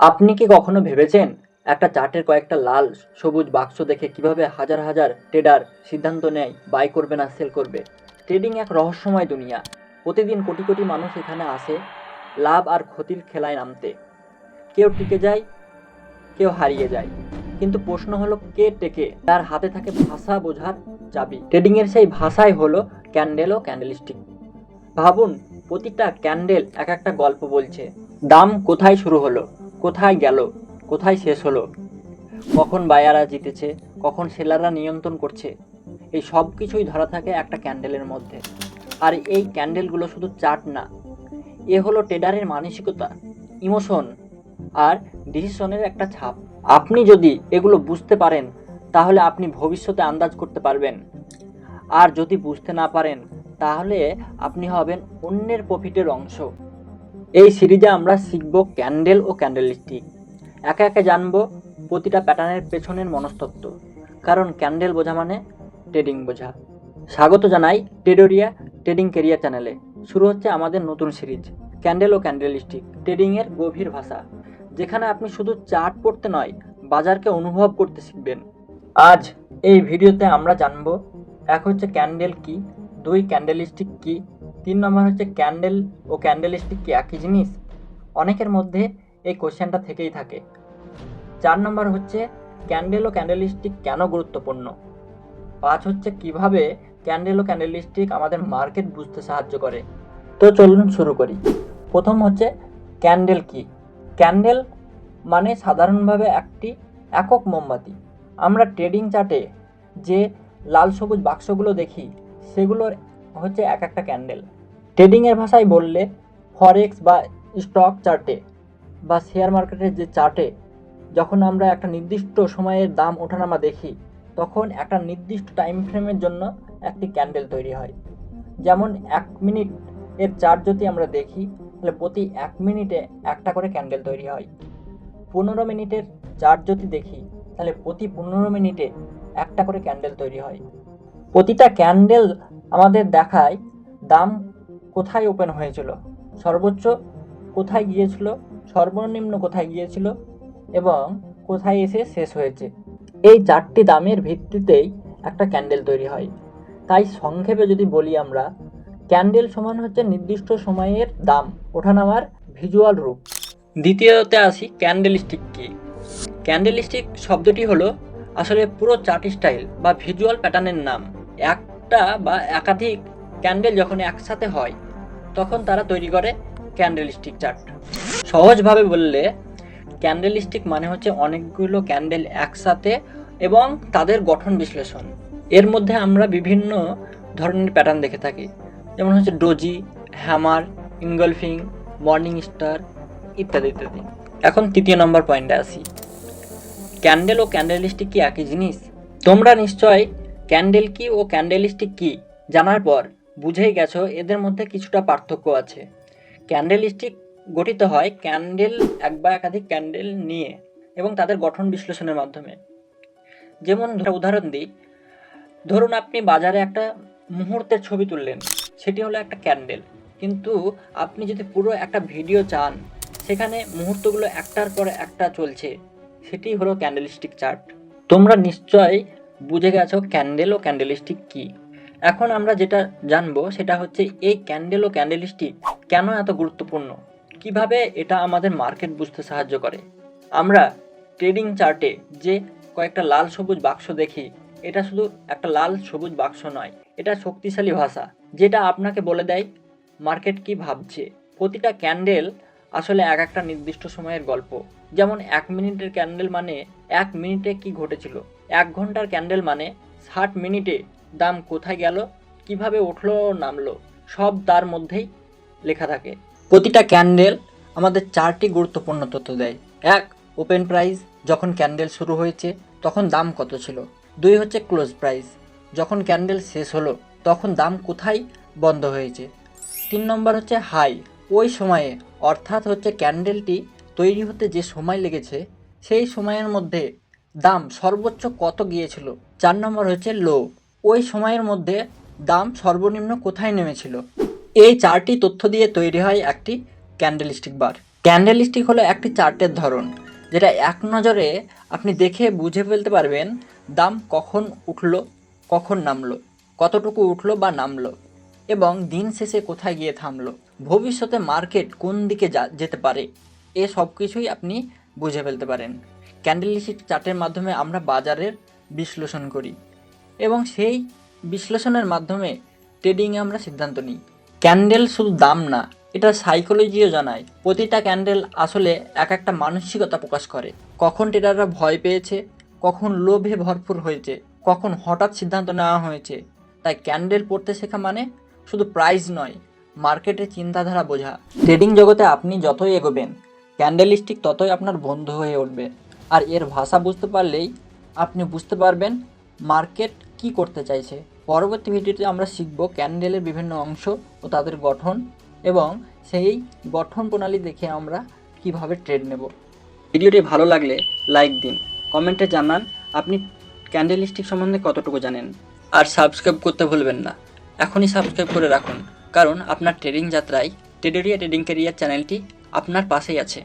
আপনি কি কখনো ভেবেছেন একটা চার্টের কয়েকটা লাল সবুজ বাক্স দেখে কীভাবে হাজার হাজার ট্রেডার সিদ্ধান্ত নেয়, বাই করবে না, সেল করবে? ট্রেডিং এক রহস্যময় দুনিয়া। প্রতিদিন কোটি কোটি মানুষ এখানে আসে লাভ আর ক্ষতির খেলায় নামতে। কেউ টিকে যায়, কেউ হারিয়ে যায়। কিন্তু প্রশ্ন হলো, কে টেকে? তার হাতে থাকে ভাষা বোঝার চাবি। ট্রেডিংয়ের সেই ভাষাই হলো ক্যান্ডেল ও ক্যান্ডেলস্টিক। ভাবুন, প্রতিটা ক্যান্ডেল এক একটা গল্প বলছে। দাম কোথায় শুরু হলো? কোথায় গেল? কোথায় শেষ হলো? কখন বায়ারা জিতেছে? কখন সেলাররা নিয়ন্ত্রণ করছে? এই সব কিছুই ধরা থাকে একটা ক্যান্ডেলের মধ্যে। আর এই ক্যান্ডেলগুলো শুধু চার্ট না, এ হলো ট্রেডারের মানসিকতা, ইমোশন আর ডিসিশনের একটা ছাপ। আপনি যদি এগুলো বুঝতে পারেন, তাহলে আপনি ভবিষ্যতে আন্দাজ করতে পারবেন। আর যদি বুঝতে না পারেন, তাহলে আপনি হবেন অন্যের প্রফিটের অংশ। এই সিরিজে আমরা শিখব ক্যান্ডেল ও ক্যান্ডেলস্টিক। একে একে জানব প্রতিটা প্যাটার্নের পেছনের মনস্তত্ত্ব। কারণ ক্যান্ডেল বোঝা মানে ট্রেডিং বোঝা। স্বাগত জানাই টেডোরিয়া ট্রেডিং কেরিয়ার চ্যানেলে। শুরু হচ্ছে আমাদের নতুন সিরিজ, ক্যান্ডেল ও ক্যান্ডেলস্টিক, ট্রেডিংয়ের গভীর ভাষা। যেখানে আপনি শুধু চার্ট পড়তে নয়, বাজারকে অনুভব করতে শিখবেন। আজ এই ভিডিওতে আমরা জানব, এক হচ্ছে ক্যান্ডেল কি, দুই ক্যান্ডেলস্টিক কি তিন নম্বর হচ্ছে ক্যান্ডেল ও ক্যান্ডেলস্টিক কি একই জিনিস? অনেকের মধ্যে এই কোশ্চেনটা থেকেই থাকে। চার নম্বর হচ্ছে ক্যান্ডেল ও ক্যান্ডেলস্টিক কেন গুরুত্বপূর্ণ? পাঁচ হচ্ছে কীভাবে ক্যান্ডেল ও ক্যান্ডেলস্টিক আমাদের মার্কেট বুঝতে সাহায্য করে? তো চলুন শুরু করি। প্রথম হচ্ছে ক্যান্ডেল কি? ক্যান্ডেল মানে সাধারণভাবে একটি একক মোমবাতি। আমরা ট্রেডিং চার্টে যে লাল সবুজ বাক্সগুলো দেখি, সেগুলোর হচ্ছে এক একটা ক্যান্ডেল ট্রেডিংয়ের ভাষায় বললে ফরেক্স বা স্টক চার্টে বা শেয়ার মার্কেটের যে চার্টে যখন আমরা একটা নির্দিষ্ট সময়ের দাম ওঠানামা দেখি, তখন একটা নির্দিষ্ট টাইম ফ্রেমের জন্য একটি ক্যান্ডেল তৈরি হয়। যেমন এক মিনিট এর চার্ট যদি আমরা দেখি, তাহলে প্রতি এক মিনিটে একটা করে ক্যান্ডেল তৈরি হয়। পনেরো মিনিটের চার্ট যদি দেখি, তাহলে প্রতি পনেরো মিনিটে একটা করে ক্যান্ডেল তৈরি হয়। প্রতিটা ক্যান্ডেল আমাদের দেখায় দাম কোথায় ওপেন হয়েছিল? সর্বোচ্চ কোথায় গিয়েছিল? সর্বনিম্ন কোথায় গিয়েছিল? এবং কোথায় এসে শেষ হয়েছে? এই চারটি দামের ভিত্তিতেই একটা ক্যান্ডেল তৈরি হয়। তাই সংক্ষেপে যদি বলি আমরা ক্যান্ডেল সমান হচ্ছে নির্দিষ্ট সময়ের দাম, ওঠানামার ভিজুয়াল রূপ। দ্বিতীয়তে আসি ক্যান্ডেল স্টিক কি। ক্যান্ডেল স্টিক শব্দটি হলো আসলে পুরো চার্ট স্টাইল বা ভিজুয়াল প্যাটার্নের নাম। একটা বা একাধিক ক্যান্ডেল যখন একসাথে হয় তখন তারা তৈরি করে ক্যান্ডেল স্টিক চার্ট সহজভাবে বললে ক্যান্ডেল স্টিক মানে হচ্ছে অনেকগুলো ক্যান্ডেল একসাথে এবং তাদের গঠন বিশ্লেষণ। এর মধ্যে আমরা বিভিন্ন ধরনের প্যাটার্ন দেখে থাকি। যেমন হচ্ছে doji hammer engulfing morning star ইত্যাদি ইত্যাদি। এখন তৃতীয় নম্বর পয়েন্টে আসি। ক্যান্ডেল ও ক্যান্ডেলিস্টিক কি একই জিনিস? তোমরা নিশ্চয় ক্যান্ডেল কি ও ক্যান্ডেলিস্টিক কি জানার পর বুঝেই গেছো, এদের মধ্যে কিছুটা পার্থক্য আছে। ক্যান্ডেলিস্টিক গঠিত হয় ক্যান্ডেল এক বা একাধিক ক্যান্ডেল নিয়ে এবং তাদের গঠন বিশ্লেষণের মাধ্যমে। যেমন উদাহরণ দিই। ধরুন আপনি বাজারে একটা মুহূর্তের ছবি তুললেন, সেটি হলো একটা ক্যান্ডেল। কিন্তু আপনি যদি পুরো একটা ভিডিও চান, সেখানে মুহূর্তগুলো একটার পর একটা চলছে, সেটি হলো ক্যান্ডেলস্টিক চার্ট। তোমরা নিশ্চয় বুঝে গেছো ক্যান্ডেল ও ক্যান্ডেলস্টিক কি। এখন আমরা যেটা জানব সেটা হচ্ছে এই ক্যান্ডেল ও ক্যান্ডেলস্টিক কেন এত গুরুত্বপূর্ণ? কীভাবে এটা আমাদের মার্কেট বুঝতে সাহায্য করে? আমরা ট্রেডিং চার্টে যে কয়েকটা লাল সবুজ বাক্স দেখি, এটা শুধু একটা লাল সবুজ বাক্স নয়, এটা শক্তিশালী ভাষা, যেটা আপনাকে বলে দেয় মার্কেট কি ভাবছে। প্রতিটা ক্যান্ডেল আসলে এক একটা নির্দিষ্ট সময়ের গল্প। যেমন এক মিনিটের ক্যান্ডেল মানে এক মিনিটে কি ঘটেছিল? এক ঘণ্টার ক্যান্ডেল মানে ষাট মিনিটে দাম কোথায় গেল, কীভাবে উঠল, নামলো, সব তার মধ্যেই লেখা থাকে। প্রতিটা ক্যান্ডেল আমাদের চারটি গুরুত্বপূর্ণ তথ্য দেয়। এক, ওপেন প্রাইস, যখন ক্যান্ডেল শুরু হয়েছে, তখন দাম কত ছিল। দুই হচ্ছে ক্লোজ প্রাইস, যখন ক্যান্ডেল শেষ হলো, তখন দাম কোথায় বন্ধ হয়েছে। তিন নম্বর হচ্ছে হাই, ওই সময়ে, অর্থাৎ হচ্ছে ক্যান্ডেলটি তৈরি হতে যে সময় লেগেছে, সেই সময়ের মধ্যে দাম সর্বোচ্চ কত গিয়েছিল। চার নম্বর হচ্ছে লো ওই সময়ের মধ্যে দাম সর্বনিম্ন কোথায় নেমেছিল? এই চারটি তথ্য দিয়ে তৈরি হয় একটি ক্যান্ডেলস্টিক বার। ক্যান্ডেল স্টিক হলো একটি চার্টের ধরন, যেটা এক নজরে আপনি দেখে বুঝে ফেলতে পারবেন দাম কখন উঠল, কখন নামলো, কতটুকু উঠল বা নামলো, এবং দিন শেষে কোথায় গিয়ে থামলো, ভবিষ্যতে মার্কেট কোন দিকে যেতে পারে, এ সব কিছুই আপনি বুঝে ফেলতে পারেন। ক্যান্ডেল স্টিক চার্টের মাধ্যমে আমরা বাজারের বিশ্লেষণ করি। এবং সেই বিশ্লেষণের মাধ্যমে ট্রেডিংয়ে আমরা সিদ্ধান্ত নিই। ক্যান্ডেল শুধু দাম না, এটা সাইকোলজিও জানায়। প্রতিটা ক্যান্ডেল আসলে এক একটা মানসিকতা প্রকাশ করে। কখন ট্রেডাররা ভয় পেয়েছে, কখন লোভে ভরপুর হয়েছে, কখন হঠাৎ সিদ্ধান্ত নেওয়া হয়েছে। তাই ক্যান্ডেল পড়তে শেখা মানে শুধু প্রাইস নয় মার্কেটের চিন্তাধারা বোঝা। ট্রেডিং জগতে আপনি যতই এগোবেন ক্যান্ডেল স্টিক ততই আপনার বন্ধু হয়ে উঠবে। আর এর ভাষা বুঝতে পারলেই আপনি বুঝতে পারবেন মার্কেট কি করতে চাইছে? পরবর্তী ভিডিওতে আমরা শিখব ক্যান্ডেলের বিভিন্ন অংশ ও তাদের গঠন এবং সেই গঠন প্রণালী দেখে আমরা কীভাবে ট্রেড নেব। ভিডিওটি ভালো লাগলে লাইক দিন কমেন্টে জানান আপনি ক্যান্ডেল স্টিক সম্বন্ধে কতটুকু জানেন। আর সাবস্ক্রাইব করতে ভুলবেন না, এখনই সাবস্ক্রাইব করে রাখুন, কারণ আপনার ট্রেডিং যাত্রায় ট্রেডেরিয়া ট্রেডিং ক্যারিয়ার চ্যানেলটি আপনার পাশেই আছে।